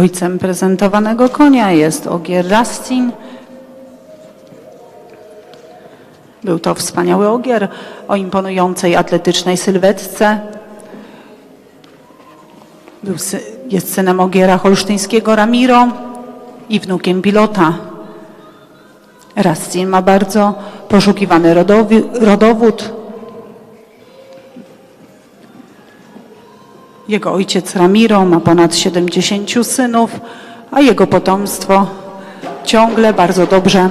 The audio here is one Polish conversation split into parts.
Ojcem prezentowanego konia jest Ogier Rastin. Był to wspaniały ogier o imponującej atletycznej sylwetce. Był, jest synem ogiera holsztyńskiego Ramiro i wnukiem pilota. Rastin ma bardzo poszukiwany rodowi, rodowód. Jego ojciec Ramiro ma ponad 70 synów, a jego potomstwo ciągle bardzo dobrze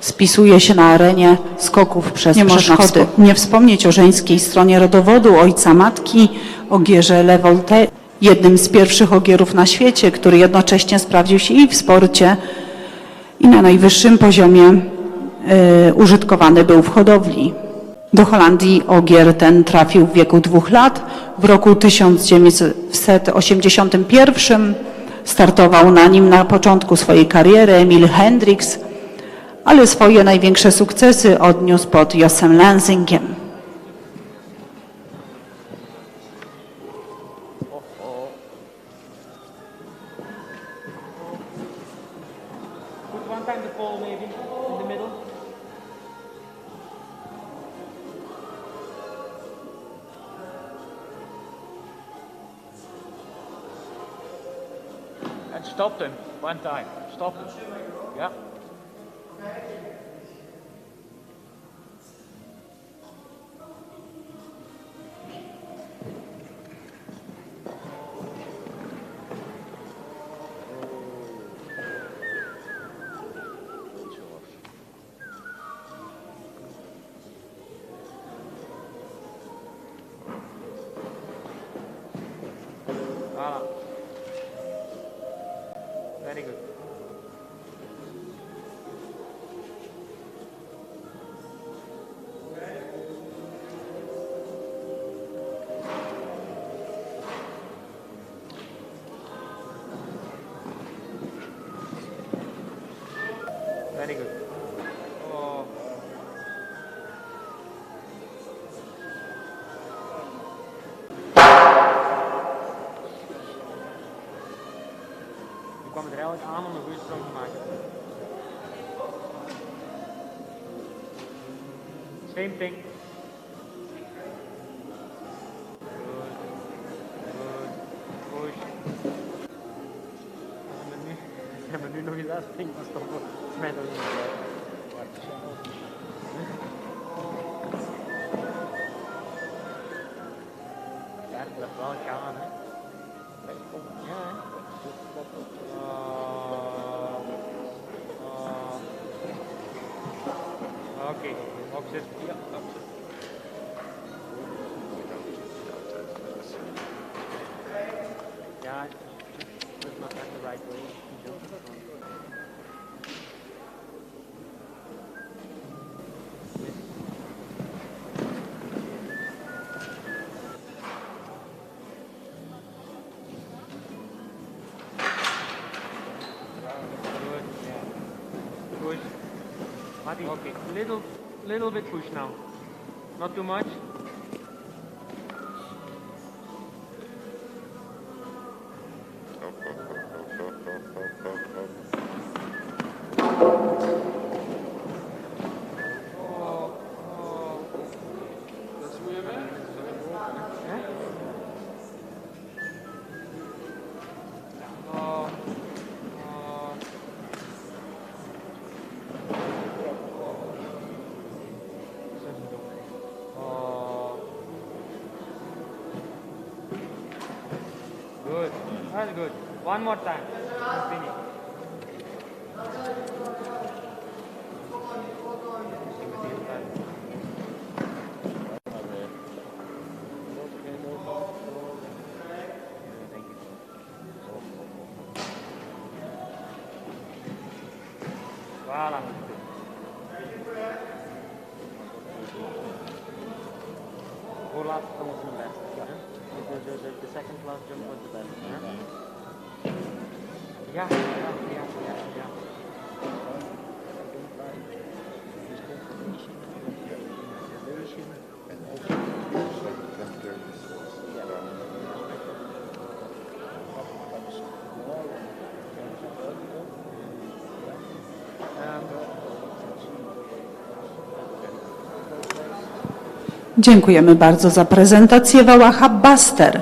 spisuje się na arenie skoków przez Nie można przeszkody. Nie wspomnieć o żeńskiej stronie rodowodu ojca matki, Ogierze Lewolte, jednym z pierwszych ogierów na świecie, który jednocześnie sprawdził się i w sporcie, i na najwyższym poziomie y, użytkowany był w hodowli. Do Holandii ogier ten trafił w wieku dwóch lat. W roku 1981 startował na nim na początku swojej kariery Emil Hendricks, ale swoje największe sukcesy odniósł pod Jossem Lansingiem. Maybe in the middle. and stopped him one time. Stopped him. Yeah. Very good. Oh. Je kwam er eigenlijk aan om een goede sprong te maken. Same thing. do nogi zaspim na stopu smetom. Dakle, plakane. Okay, option, yeah, option. Yeah, let's not the right way. Okay. Little, little bit push now. Not too much. That's good. One more time. Finish. Voilà. Laat was the best? Yeah. The, the, the, the second last jump was the best. Yeah, mm-hmm. yeah, yeah, yeah, yeah. Dziękujemy bardzo za prezentację Wałacha Buster.